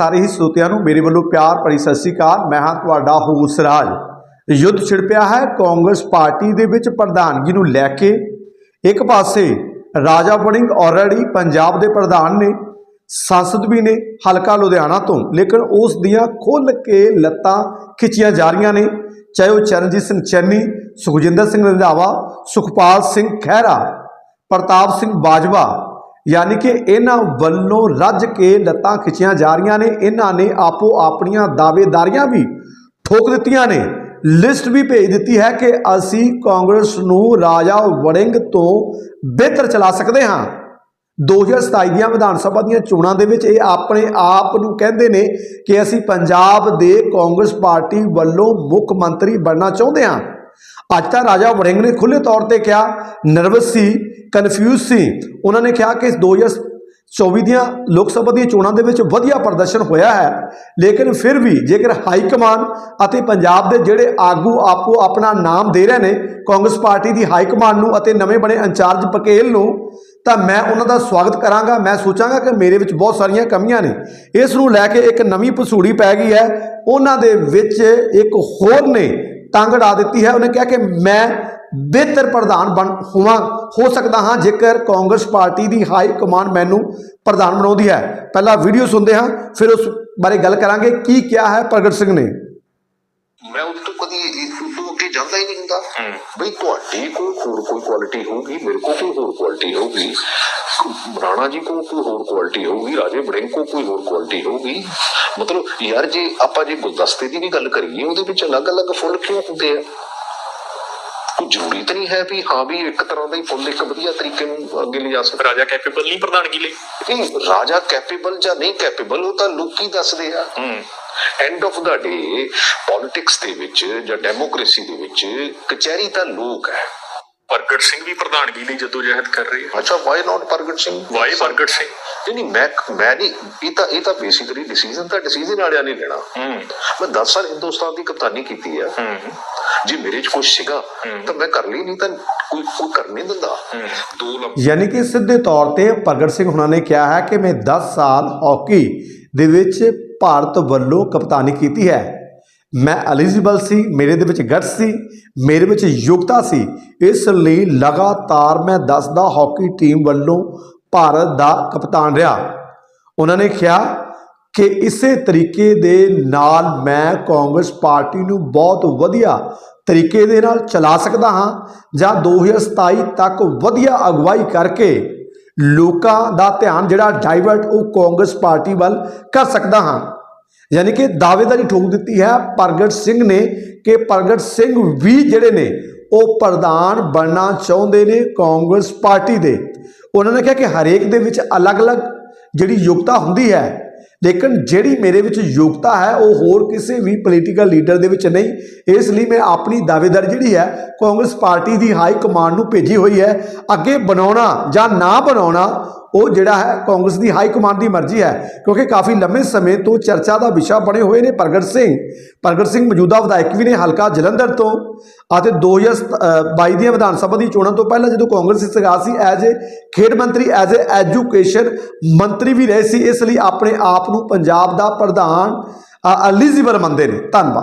ਸਾਰੇ ਹੀ ਸਰੋਤਿਆਂ ਨੂੰ ਮੇਰੇ ਵੱਲੋਂ ਪਿਆਰ ਭਰੀ ਸਤਿ ਸ੍ਰੀ ਅਕਾਲ। ਮੈਂ ਹਾਂ ਤੁਹਾਡਾ ਹੋਸ ਰਾਜ। ਯੁੱਧ ਛਿੜ ਪਿਆ ਹੈ। ਕਾਂਗਰਸ ਪਾਰਟੀ ਦੇ ਵਿੱਚ ਪ੍ਰਧਾਨਗੀ ਨੂੰ ਲੈ ਕੇ ਇੱਕ ਪਾਸੇ ਰਾਜਾ ਵੜਿੰਗ ਆਲਰੇਡੀ ਪੰਜਾਬ ਦੇ ਪ੍ਰਧਾਨ ਨੇ, ਸੰਸਦ ਵੀ ਨੇ, ਹਲਕਾ ਲੁਧਿਆਣਾ ਤੋਂ। ਲੇਕਿਨ ਉਸ ਦੀਆਂ ਖੁੱਲ ਕੇ ਲੱਤਾਂ ਖਿੱਚੀਆਂ ਜਾ ਰਹੀਆਂ ਨੇ। ਚਾਹੇ ਉਹ ਚਰਨਜੀਤ ਸਿੰਘ ਚੰਨੀ, ਸੁਖਜਿੰਦਰ ਸਿੰਘ ਰੰਧਾਵਾ, ਸੁਖਪਾਲ ਸਿੰਘ ਖਹਿਰਾ, ਪ੍ਰਤਾਪ ਸਿੰਘ ਬਾਜਵਾ ਯਾਨੀ ਕਿ ਇਹਨਾਂ ਵੱਲੋਂ ਰੱਜ ਕੇ ਲੱਤਾਂ ਖਿੱਚੀਆਂ ਜਾ ਰਹੀਆਂ ਨੇ, ਇਹਨਾਂ ਨੇ ਆਪੋ ਆਪਣੀਆਂ ਦਾਅਵੇਦਾਰੀਆਂ ਵੀ ਠੋਕ ਦਿੱਤੀਆਂ ਨੇ। ਲਿਸਟ ਵੀ ਭੇਜ ਦਿੱਤੀ ਹੈ ਕਿ ਅਸੀਂ ਕਾਂਗਰਸ ਨੂੰ ਰਾਜਾ ਵੜਿੰਗ ਤੋਂ ਬਿਹਤਰ ਚਲਾ ਸਕਦੇ ਹਾਂ। 2027 ਦੀਆਂ ਵਿਧਾਨ ਸਭਾ ਦੀਆਂ ਚੋਣਾਂ ਦੇ ਵਿੱਚ ਇਹ ਆਪਣੇ ਆਪ ਨੂੰ ਕਹਿੰਦੇ ਨੇ ਕਿ ਅਸੀਂ ਪੰਜਾਬ ਦੇ ਕਾਂਗਰਸ ਪਾਰਟੀ ਵੱਲੋਂ ਮੁੱਖ ਮੰਤਰੀ ਬਣਨਾ ਚਾਹੁੰਦੇ ਹਾਂ। ਅੱਜ ਤਾਂ ਰਾਜਾ ਵੜਿੰਗ ਨੇ ਖੁੱਲ੍ਹੇ ਤੌਰ ਤੇ ਕਿਹਾ, ਨਰਵਸ ਸੀ ਕਨਫਿਊਜ਼ ਸੀ। ਉਹਨਾਂ ਨੇ ਕਿਹਾ ਕਿ 2024 ਦੀਆਂ ਲੋਕ ਸਭਾ ਦੀਆਂ ਚੋਣਾਂ ਦੇ ਵਿੱਚ ਵਧੀਆ ਪ੍ਰਦਰਸ਼ਨ ਹੋਇਆ ਹੈ। ਲੇਕਿਨ ਫਿਰ ਵੀ ਜੇਕਰ ਹਾਈ ਕਮਾਨ ਅਤੇ ਪੰਜਾਬ ਦੇ ਜਿਹੜੇ ਆਗੂ ਆਪੋ ਆਪਣਾ ਨਾਮ ਦੇ ਰਹੇ ਨੇ, ਕਾਂਗਰਸ ਪਾਰਟੀ ਦੀ ਹਾਈ ਕਮਾਨ ਨੂੰ ਅਤੇ ਨਵੇਂ ਬਣੇ ਇੰਚਾਰਜ ਪਕੇਲ ਨੂੰ, ਤਾਂ ਮੈਂ ਉਹਨਾਂ ਦਾ ਸਵਾਗਤ ਕਰਾਂਗਾ। ਮੈਂ ਸੋਚਾਂਗਾ ਕਿ ਮੇਰੇ ਵਿੱਚ ਬਹੁਤ ਸਾਰੀਆਂ ਕਮੀਆਂ ਨੇ। ਇਸ ਨੂੰ ਲੈ ਕੇ ਇੱਕ ਨਵੀਂ ਪਸੂੜੀ ਪੈ ਗਈ ਹੈ। ਉਹਨਾਂ ਦੇ ਵਿੱਚ ਇੱਕ ਹੋਰ ਨੇ ਟੰਗ ਅੜਾ ਦਿੱਤੀ ਹੈ। ਉਹਨੇ ਕਿਹਾ ਕਿ ਮੈਂ ਬਿਹਤਰ ਪ੍ਰਧਾਨ ਬਣ ਹੋਵਾਂ। ਹੋ ਸਕਦਾ ਹਾਂ ਜੇਕਰ ਕਾਂਗਰਸ ਪਾਰਟੀ ਦੀ ਹਾਈ ਕਮਾਂਡ ਮੈਨੂੰ ਪ੍ਰਧਾਨ ਬਣਾਉਂਦੀ ਹੈ। ਪਹਿਲਾਂ ਵੀਡੀਓ ਸੁਣਦੇ ਹਾਂ ਫਿਰ ਉਸ ਬਾਰੇ ਗੱਲ ਕਰਾਂਗੇ। ਕੀ ਕਿਹਾ ਹੈ ਪ੍ਰਗਟ ਸਿੰਘ ਨੇ? ਮੈਂ ਉਸ ਤੋਂ ਕਦੀ ਇਸ ਤੋਂ ਅੱਗੇ ਜਾਂਦਾ ਹੀ ਨਹੀਂ ਹੁੰਦਾ। ਬਈ ਤੁਹਾਡੀ ਕੋਈ ਹੋਰ ਕੋਈ ਕੁਆਲਿਟੀ ਹੋਊਗੀ ਮੇਰੇ ਕੋਲ ਕੋਈ ਹੋਰ ਕੁਆਲਿਟੀ ਹੋਊਗੀ। ਰਾਣਾ ਜੀ ਕੋਲ ਕੋਈ ਹੋਰ ਕੁਆਲਿਟੀ ਹੋਊਗੀ ਰਾਜੇ ਬੜਿੰਗ ਕੋਲ ਕੋਈ ਹੋਰ ਕੁਆਲਿਟੀ ਹੋਊਗੀ। ਮਤਲਬ ਯਾਰ ਜੇ ਆਪਾਂ ਜੇ ਗੁਲਦਸਤੇ ਦੀ ਵੀ ਗੱਲ ਕਰੀਏ ਉਹਦੇ ਵਿੱਚ ਅਲੱਗ-ਅਲੱਗ ਫੁੱਲ ਕਿਉਂ ਹੁੰਦੇ ਆ? ਕੋਈ ਜ਼ਰੂਰੀ ਤਾਂ ਨਹੀਂ ਹੈ ਵੀ ਹਾਂ ਵੀ ਇੱਕ ਤਰ੍ਹਾਂ ਦਾ ਹੀ ਫੁੱਲ ਇੱਕ ਵਧੀਆ ਤਰੀਕੇ ਨੂੰ ਅੱਗੇ ਲਿਜਾ ਸਕਦਾ। ਰਾਜਾ ਕੈਪੇਬਲ ਨਹੀਂ ਪ੍ਰਧਾਨਗੀ ਲਈ। ਨਹੀਂ ਰਾਜਾ ਕੈਪੇਬਲ ਜਾਂ ਨਹੀਂ ਕੈਪੇਬਲ ਉਹ ਤਾਂ ਲੋਕੀ ਦੱਸਦੇ ਆ। ਹੂੰ। End of the day politics ਦੇ ਵਿੱਚ ਜਾਂ ਡੈਮੋਕ੍ਰੇਸੀ ਦੇ ਵਿੱਚ ਕਚਹਿਰੀ ਤਾਂ ਲੋਕ ਹੈ। ਪ੍ਰਗਟ ਸਿੰਘ ਵੀ ਪ੍ਰਧਾਨਗੀ ਲਈ ਜਦੋਜਹਿਦ ਕਰ ਰਹੇ ਆ। ਅੱਛਾ ਵਾਈ ਨਾਟ ਪ੍ਰਗਟ ਸਿੰਘ? ਵਾਈ ਪ੍ਰਗਟ ਸਿੰਘ? ਨਹੀਂ ਨਹੀਂ ਮੈਂ ਮੈਂ ਨਹੀਂ ਇਹ ਤਾਂ ਇਹ ਤਾਂ ਬੇਸਿਕਲੀ ਡਿਸੀਜਨ ਤਾਂ ਡਿਸੀਜਨ ਵਾਲਿਆਂ ਨੇ ਲੈਣਾ। ਹੂੰ। ਮੈਂ 10 ਸਾਲ ਹਿੰਦੁਸਤਾਨ ਦੀ ਕਪਤਾਨੀ ਕੀਤੀ ਆ। ਹੂੰ। ਜੇ ਮੇਰੇ 'ਚ ਕੁਝ ਸੀਗਾ ਤਾਂ ਮੈਂ ਕਰ ਲਈ ਨਹੀਂ ਤਾਂ ਕੋਈ ਕੋਈ ਕਰ ਨਹੀਂ ਦਿੰਦਾ। ਦੋ ਲੱਖ ਯਾਨੀ ਕਿ ਸਿੱਧੇ ਤੌਰ ਤੇ ਪ੍ਰਗਟ ਸਿੰਘ ਹੁਣਾਂ ਨੇ ਕਿਹਾ ਹੈ ਕਿ ਮੈਂ 10 ਸਾਲ ਹਾਕੀ ਦੇ ਵਿੱਚ ਭਾਰਤ ਵੱਲੋਂ ਕਪਤਾਨੀ ਕੀਤੀ ਹੈ। ਮੈਂ ਐਲੀਜੀਬਲ ਸੀ, ਮੇਰੇ ਦੇ ਵਿੱਚ ਗਟ ਸੀ, ਮੇਰੇ ਵਿੱਚ ਯੋਗਤਾ ਸੀ। ਇਸ ਲਈ ਲਗਾਤਾਰ ਮੈਂ 10 ਦਾ ਹਾਕੀ ਟੀਮ ਵੱਲੋਂ ਭਾਰਤ ਦਾ ਕਪਤਾਨ ਰਿਹਾ। ਉਹਨਾਂ ਨੇ ਕਿਹਾ ਕਿ ਇਸੇ ਤਰੀਕੇ ਦੇ ਨਾਲ ਮੈਂ ਕਾਂਗਰਸ ਪਾਰਟੀ ਨੂੰ ਬਹੁਤ ਵਧੀਆ ਤਰੀਕੇ ਦੇ ਨਾਲ ਚਲਾ ਸਕਦਾ ਹਾਂ ਜਾਂ 2027 ਤੱਕ ਵਧੀਆ ਅਗਵਾਈ ਕਰਕੇ ਲੋਕਾਂ ਦਾ ਧਿਆਨ ਜਿਹੜਾ ਡਾਈਵਰਟ ਉਹ ਕਾਂਗਰਸ ਪਾਰਟੀ ਵੱਲ ਕਰ ਸਕਦਾ ਹਾਂ। ਯਾਨੀ ਕਿ ਦਾਅਵੇਦਾਰੀ ਠੋਕ ਦਿੱਤੀ ਹੈ, ਪ੍ਰਗਟ ਸਿੰਘ ਨੇ ਕਿ ਪ੍ਰਗਟ ਸਿੰਘ ਵੀ ਜਿਹੜੇ ਨੇ, ਉਹ ਪ੍ਰਧਾਨ ਬਣਨਾ ਚਾਹੁੰਦੇ ਨੇ ਕਾਂਗਰਸ ਪਾਰਟੀ ਦੇ। ਉਹਨਾਂ ਨੇ ਕਿਹਾ ਕਿ ਹਰੇਕ ਦੇ ਵਿੱਚ ਅਲੱਗ-ਅਲੱਗ ਜਿਹੜੀ ਯੋਗਤਾ ਹੁੰਦੀ ਹੈ, ਲੇਕਿਨ ਜਿਹੜੀ ਮੇਰੇ ਵਿੱਚ ਯੋਗਤਾ ਹੈ, ਉਹ ਹੋਰ ਕਿਸੇ ਵੀ ਪੋਲੀਟੀਕਲ ਲੀਡਰ ਦੇ ਵਿੱਚ ਨਹੀਂ। ਇਸ ਲਈ ਮੈਂ ਆਪਣੀ ਦਾਅਵੇਦਾਰੀ ਜਿਹੜੀ ਹੈ, ਕਾਂਗਰਸ ਪਾਰਟੀ ਦੀ ਹਾਈ ਕਮਾਂਡ ਨੂੰ ਭੇਜੀ ਹੋਈ ਹੈ। ਅੱਗੇ ਬਣਾਉਣਾ ਜਾਂ ਨਾ ਬਣਾਉਣਾ ਉਹ ਜਿਹੜਾ ਹੈ ਕਾਂਗਰਸ ਦੀ ਹਾਈ ਕਮਾਂਡ ਦੀ ਮਰਜ਼ੀ ਹੈ, ਕਿਉਂਕਿ ਕਾਫੀ ਲੰਮੇ ਸਮੇਂ ਤੋਂ ਚਰਚਾ ਦਾ ਵਿਸ਼ਾ ਬਣੇ ਹੋਏ ਨੇ ਪ੍ਰਗਟ ਸਿੰਘ। ਪ੍ਰਗਟ ਸਿੰਘ ਮੌਜੂਦਾ ਵਿਧਾਇਕ ਵੀ ਨੇ ਹਲਕਾ ਜਲੰਧਰ ਤੋਂ ਅਤੇ 2022 ਦੀਆਂ ਵਿਧਾਨ ਸਭਾ ਦੀ ਚੋਣਾਂ ਤੋਂ ਪਹਿਲਾਂ ਜਦੋਂ ਕਾਂਗਰਸ ਇਸ ਸੀਗਾ ਸੀ ਐਜ਼ ਏ ਖੇਡ ਮੰਤਰੀ, ਐਜ਼ ਏ ਐਜੂਕੇਸ਼ਨ ਮੰਤਰੀ ਵੀ ਰਹੇ ਸੀ, ਇਸ ਲਈ ਆਪਣੇ ਆਪ ਨੂੰ ਪੰਜਾਬ ਦਾ ਪ੍ਰਧਾਨ ਐਲੀਜੀਬਲ ਮੰਨਦੇ ਨੇ। ਧੰਨਵਾਦ।